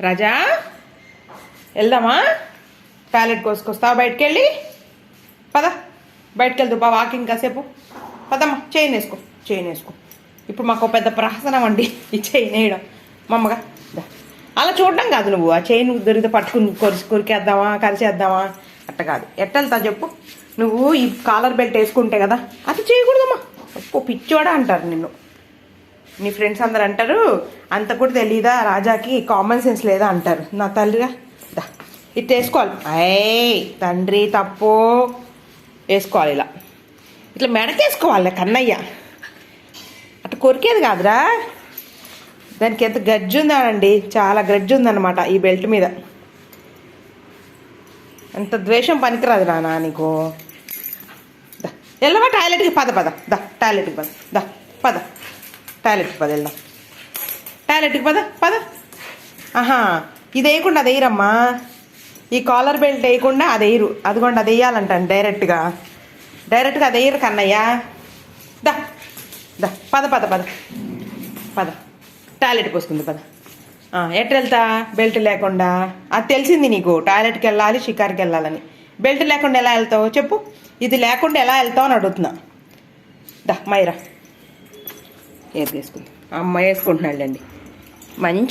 రాజా వెళ్దామా? టాయిలెట్ కోసుకొస్తావా బయటికి వెళ్ళి పద బయటికి వెళ్దు బా వాకింగ్ కాసేపు. పదమ్మా చైన్ వేసుకో చైన్ వేసుకో. ఇప్పుడు మాకు ఒక పెద్ద ప్రహసనం అండి ఈ చైన్ వేయడం. మా అమ్మగా అలా చూడడం కాదు నువ్వు ఆ చైన్ దొరికితే పట్టుకుని కొరిసి కొరికేద్దామా కరిచేద్దామా? అట్ట కాదు. ఎట్టెళ్తా చెప్పు. నువ్వు ఈ కాలర్ బెల్ట్ వేసుకుంటే కదా అది చేయకూడదమ్మా. ఒక్కో పిచ్చోడా అంటారు నిన్ను. నీ ఫ్రెండ్స్ అందరు అంటారు అంత కూడా తెలీదా రాజాకి? కామన్ సెన్స్ లేదా? అంటారు. నా తల్లిగా దా వేసుకోవాలి. అయ్యి తండ్రి తప్పు. వేసుకోవాలి ఇలా. ఇట్లా మెడకేసుకోవాలి కన్నయ్య. అటు కొరికేది కాదురా. దానికి ఎంత గజ్జు ఉందానండి. చాలా గజ్జు ఉందన్నమాట ఈ బెల్ట్ మీద. అంత ద్వేషం పనికిరాదు నానా నీకు. దా వెళ్ళవా టాయిలెట్కి పద పద. దా టాయిలెట్కి పద. దా పద. టాయిలెట్కి పద వెళ్దాం టాయిలెట్కి పద పద. ఆహా ఇది వేయకుండా అది వేయరమ్మా. ఈ కాలర్ బెల్ట్ వేయకుండా అది వేయరు. అదిగోండి అది వేయాలంటాను డైరెక్ట్గా డైరెక్ట్గా అది వేయరు కన్నయ్య. దా దా పద పద పద. పద. టాయిలెట్ పోసుకుంది పద. ఎట్ వెళ్తా? బెల్ట్ లేకుండా. అది తెలిసింది నీకు టాయిలెట్కి వెళ్ళాలి షికార్కి వెళ్ళాలని. బెల్ట్ లేకుండా ఎలా వెళ్తావు చెప్పు. ఇది లేకుండా ఎలా వెళ్తావు అని అడుగుతున్నా. దా మైరా. ఏది వేసుకుంది అమ్మాయి వేసుకుంటున్నాళ్ళండి. మంచి